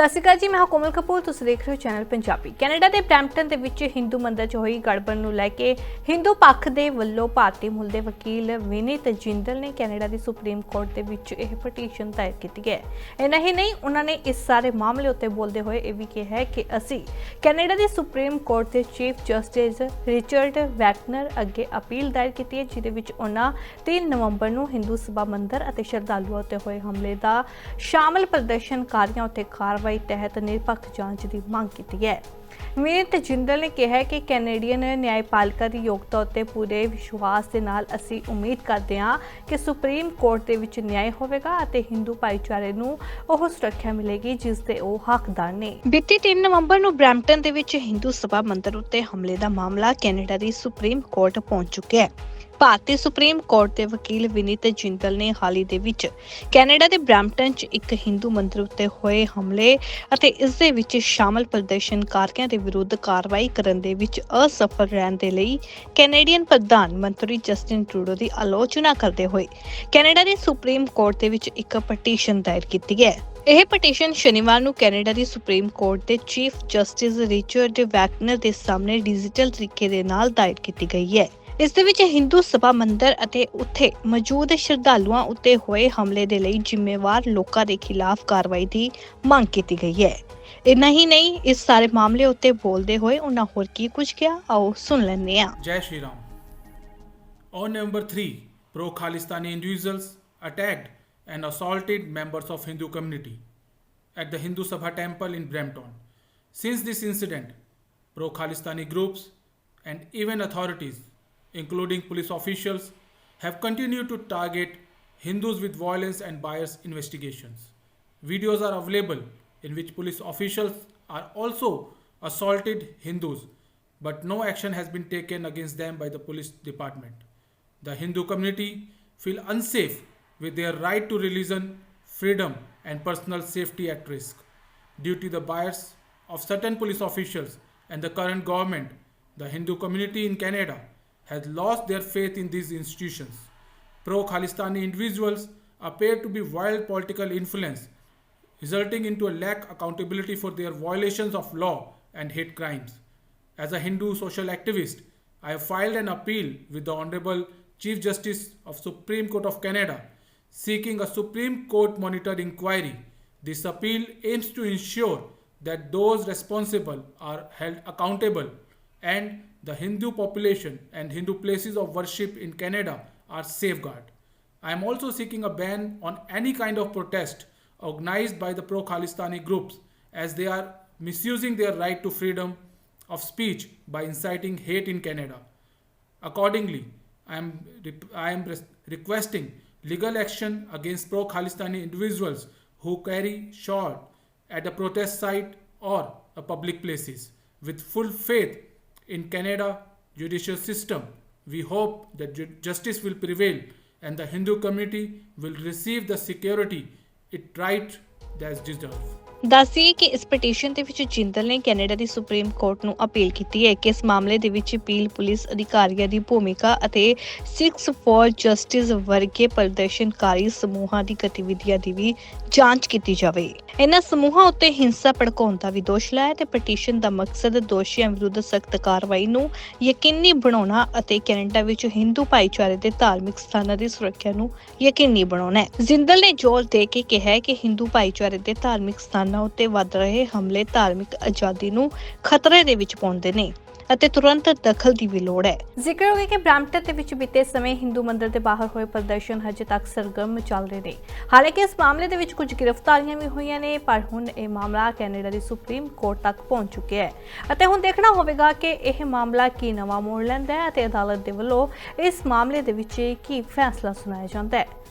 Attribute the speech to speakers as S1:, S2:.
S1: ਸਤਿ ਸ਼੍ਰੀ ਅਕਾਲ ਜੀ, ਮੈਂ ਕੋਮਲ ਕਪੂਰ, ਤੁਸੀਂ ਦੇਖ ਰਹੇ ਹੋ ਚੈਨਲ ਪੰਜਾਬੀ। ਕੈਨੇਡਾ ਦੇ ਬ੍ਰੈਂਪਟਨ ਦੇ ਵਿੱਚ ਹਿੰਦੂ ਮੰਦਰ 'ਚ ਹੋਈ ਗੜਬੜ ਨੂੰ ਲੈ ਕੇ ਹਿੰਦੂ ਪੱਖ ਦੇ ਵੱਲੋਂ ਭਾਰਤੀ ਮੂਲ ਦੇ ਵਕੀਲ ਵਿਨੀਤ ਜਿੰਦਲ ਨੇ ਕੈਨੇਡਾ ਦੀ ਸੁਪਰੀਮ ਕੋਰਟ ਦੇ ਵਿੱਚ ਇਹ ਪਟੀਸ਼ਨ ਦਾਇਰ ਕੀਤੀ ਹੈ। ਇੰਨਾ ਹੀ ਨਹੀਂ, ਉਹਨਾਂ ਨੇ ਇਸ ਸਾਰੇ ਮਾਮਲੇ ਉੱਤੇ ਬੋਲਦੇ ਹੋਏ ਇਹ ਵੀ ਕਿਹਾ ਹੈ ਕਿ ਅਸੀਂ ਕੈਨੇਡਾ ਦੀ ਸੁਪਰੀਮ ਕੋਰਟ ਦੇ ਚੀਫ ਜਸਟਿਸ ਰਿਚਰਡ ਵੈਕਨਰ ਅੱਗੇ ਅਪੀਲ ਦਾਇਰ ਕੀਤੀ ਹੈ, ਜਿਹਦੇ ਵਿੱਚ ਉਹਨਾਂ 3 ਨਵੰਬਰ ਨੂੰ ਹਿੰਦੂ ਸਭਾ ਮੰਦਰ ਅਤੇ ਸ਼ਰਧਾਲੂਆਂ ਉੱਤੇ ਹੋਏ ਹਮਲੇ ਦਾ ਸ਼ਾਮਲ ਪ੍ਰਦਰਸ਼ਨਕਾਰੀਆਂ ਉੱਤੇ ਕਾਰਵਾਈ ਤਹਿਤ ਨਿਰਪੱਖ ਜਾਂਚ ਦੀ ਮੰਗ ਕੀਤੀ ਹੈ। ਮੀਤ ਜਿੰਦਲ ਨੇ ਕਿਹਾ ਕਿ ਕੈਨੇਡੀਅਨ ਨਿਆਂਪਾਲਿਕਾ ਦੀ ਯੋਗਤਾ ਉੱਤੇ ਪੂਰੇ ਵਿਸ਼ਵਾਸ ਦੇ ਨਾਲ ਅਸੀਂ ਉਮੀਦ ਕਰਦੇ ਹਾਂ ਕਿ ਸੁਪਰੀਮ ਕੋਰਟ ਦੇ ਵਿੱਚ ਨਿਆਂ ਹੋਵੇਗਾ ਅਤੇ ਹਿੰਦੂ ਭਾਈਚਾਰੇ ਨੂੰ ਉਹ ਸੁਰੱਖਿਆ ਮਿਲੇਗੀ ਜਿਸ ਦੇ ਉਹ ਹੱਕਦਾਰ ਨੇ। ਬੀਤੀ 3 ਨਵੰਬਰ ਨੂੰ ਬ੍ਰੈਂਪਟਨ ਦੇ ਵਿੱਚ ਹਿੰਦੂ ਸਭਾ ਮੰਦਰ ਉੱਤੇ ਹਮਲੇ ਦਾ ਮਾਮਲਾ ਕੈਨੇਡਾ ਦੀ ਸੁਪਰੀਮ ਕੋਰਟ ਪਹੁੰਚ ਚੁੱਕਿਆ ਹੈ। ਭਾਰਤੀ ਸੁਪਰੀਮ ਕੋਰਟ ਦੇ ਵਕੀਲ ਵਿਨੀਤ ਜਿੰਦਲ ਨੇ ਹਾਲ ਹੀ ਦੇ ਵਿੱਚ ਕੈਨੇਡਾ ਦੇ ਬ੍ਰੈਂਪਟਨ 'ਚ ਇੱਕ ਹਿੰਦੂ ਮੰਦਰ ਉੱਤੇ ਹੋਏ ਹਮਲੇ ਅਤੇ ਇਸ ਦੇ ਵਿੱਚ ਸ਼ਾਮਲ ਪ੍ਰਦਰਸ਼ਨਕਾਰੀਆਂ ਦੇ ਵਿਰੁੱਧ ਕਾਰਵਾਈ ਕਰਨ ਦੇ ਵਿੱਚ ਅਸਫਲ ਰਹਿਣ ਦੇ ਲਈ ਕੈਨੇਡੀਅਨ ਪ੍ਰਧਾਨ ਮੰਤਰੀ ਜਸਟਿਨ ਟਰੂਡੋ ਦੀ ਆਲੋਚਨਾ ਕਰਦੇ ਹੋਏ ਕੈਨੇਡਾ ਦੀ ਸੁਪਰੀਮ ਕੋਰਟ ਦੇ ਵਿੱਚ ਇੱਕ ਪਟੀਸ਼ਨ ਦਾਇਰ ਕੀਤੀ ਹੈ। ਇਹ ਪਟੀਸ਼ਨ ਸ਼ਨੀਵਾਰ ਨੂੰ ਕੈਨੇਡਾ ਦੀ ਸੁਪਰੀਮ ਕੋਰਟ ਦੇ ਚੀਫ ਜਸਟਿਸ ਰਿਚਰਡ ਵੈਕਨਰ ਦੇ ਸਾਹਮਣੇ ਡਿਜੀਟਲ ਤਰੀਕੇ ਦੇ ਨਾਲ ਦਾਇਰ ਕੀਤੀ ਗਈ ਹੈ। ਇਸ ਦੇ ਵਿੱਚ ਹਿੰਦੂ ਸਭਾ ਮੰਦਰ ਅਤੇ ਉੱਥੇ ਮੌਜੂਦ ਸ਼ਰਧਾਲੂਆਂ ਉੱਤੇ ਹੋਏ ਹਮਲੇ ਦੇ ਲਈ ਜ਼ਿੰਮੇਵਾਰ ਲੋਕਾਂ ਦੇ ਖਿਲਾਫ ਕਾਰਵਾਈ ਦੀ ਮੰਗ ਕੀਤੀ ਗਈ ਹੈ ਇੰਨਾ ਹੀ ਨਹੀਂ ਇਸ ਸਾਰੇ ਮਾਮਲੇ ਉੱਤੇ ਬੋਲਦੇ ਹੋਏ ਉਹਨਾਂ ਹੋਰ ਕੀ ਕੁਝ ਕਿਹਾ ਆਓ ਸੁਣ ਲੈਂਦੇ ਹਾਂ
S2: Jai Shri Ram. On November 3, pro Khalistani individuals attacked and assaulted members of Hindu community at the Hindu Sabha temple in Brampton. Since this incident, pro Khalistani groups and even authorities, including police officials, have continued to target Hindus with violence and bias investigations. Videos are available in which police officials are also assaulted Hindus, but no action has been taken against them by the police department. The Hindu community feel unsafe with their right to religion, freedom, and personal safety at risk. Due to the bias of certain police officials and the current government, the Hindu community in Canada has lost their faith in these institutions. Pro Khalistani individuals appear to be wild political influence, resulting into a lack accountability for their violations of law and hate crimes. As a Hindu social activist, I have filed an appeal with the Honorable Chief Justice of Supreme Court of Canada seeking a Supreme Court monitored inquiry. This appeal aims to ensure that those responsible are held accountable and the Hindu population and Hindu places of worship in Canada are safeguarded. I am also seeking a ban on any kind of protest organized by the pro Khalistani groups as they are misusing their right to freedom of speech by inciting hate in Canada. Accordingly, I am, I am requesting legal action against pro Khalistani individuals who carry sword at a protest site or a public places. With full faith in Canada judicial system, we hope that ju- justice will prevail and the Hindu community will receive the security it right as deserves.
S1: ਦੱਸਦੀ ਕਿ ਇਸ petition ਦੇ ਵਿੱਚ ਜਿੰਦਲ ਨੇ Canada ਦੀ supreme court ਨੂੰ appeal ਕੀਤੀ ਹੈ ਕਿ ਇਸ ਮਾਮਲੇ ਦੇ ਵਿੱਚ ਅਪੀਲ ਪੁਲਿਸ ਅਧਿਕਾਰੀਆਂ ਦੀ ਭੂਮਿਕਾ ਅਤੇ 6 ਫॉर ਜਸਟਿਸ ਵਰਗੇ ਪ੍ਰਦਰਸ਼ਨਕਾਰੀ ਸਮੂਹਾਂ ਦੀ ਗਤੀਵਿਧੀਆਂ ਦੀ ਵੀ ਜਾਂਚ ਕੀਤੀ ਜਾਵੇ। ਇਹਨਾਂ ਸਮੂਹਾਂ ਉੱਤੇ ਹਿੰਸਾ ਭੜਕਾਉਣ ਦਾ ਵੀ ਦੋਸ਼ ਲਾਇਆ ਤੇ ਪਟੀਸ਼ਨ ਦਾ ਮਕਸਦ ਦੋਸ਼ੀਆਂ ਵਿਰੁੱਧ ਸਖਤ ਕਾਰਵਾਈ ਨੂੰ ਯਕੀਨੀ ਬਣਾਉਣਾ ਅਤੇ ਕੈਨੇਡਾ ਵਿੱਚ ਹਿੰਦੂ ਭਾਈਚਾਰੇ ਦੇ ਧਾਰਮਿਕ ਸਥਾਨਾਂ ਦੀ ਸੁਰੱਖਿਆ ਨੂੰ ਯਕੀਨੀ ਬਣਾਉਣਾ ਹੈ। ਜ਼ਿੰਦਲ ਨੇ ਜ਼ੋਰ ਦੇ ਕੇ ਕਿਹਾ ਕਿ ਹਿੰਦੂ ਭਾਈਚਾਰੇ ਦੇ ਧਾਰਮਿਕ ਸਥਾਨ ਉੱਤੇ ਵੱਧ ਰਹੇ ਹਮਲੇ ਧਾਰਮਿਕ ਆਜ਼ਾਦੀ ਨੂੰ ਖਤਰੇ ਦੇ ਵਿੱਚ ਪਾਉਂਦੇ ਨੇ ਅਤੇ ਤੁਰੰਤ ਦਖਲ ਦੀ ਵੀ ਲੋੜ ਹੈ। ਜ਼ਿਕਰ ਹੋ ਕਿ ਬ੍ਰਾਂਪਟਨ ਦੇ ਵਿੱਚ ਬੀਤੇ ਸਮੇਂ ਹਿੰਦੂ ਮੰਦਿਰ ਦੇ ਬਾਹਰ ਹੋਏ ਪ੍ਰਦਰਸ਼ਨ ਹਜੇ ਤੱਕ ਸਰਗਰਮ ਚੱਲ ਰਹੇ ਨੇ। ਹਾਲਾਂਕਿ ਇਸ ਮਾਮਲੇ ਦੇ ਵਿੱਚ ਕੁਝ ਗ੍ਰਿਫਤਾਰੀਆਂ ਵੀ ਹੋਈਆਂ ਨੇ, ਪਰ ਹੁਣ ਇਹ ਮਾਮਲਾ ਕੈਨੇਡਾ ਦੀ ਸੁਪਰੀਮ ਕੋਰਟ ਤੱਕ ਪਹੁੰਚ ਚੁੱਕਿਆ ਹੈ। ਅਤੇ ਹੁਣ ਦੇਖਣਾ ਹੋਵੇਗਾ ਕਿ ਇਹ ਮਾਮਲਾ ਕੀ ਨਵਾਂ ਮੋੜ ਲੈਂਦਾ ਹੈ ਅਤੇ ਅਦਾਲਤ ਦੇ ਵੱਲੋਂ ਇਸ ਮਾਮਲੇ ਦੇ ਵਿੱਚ ਕੀ ਫੈਸਲਾ ਸੁਣਾਇਆ ਜਾਂਦਾ ਹੈ।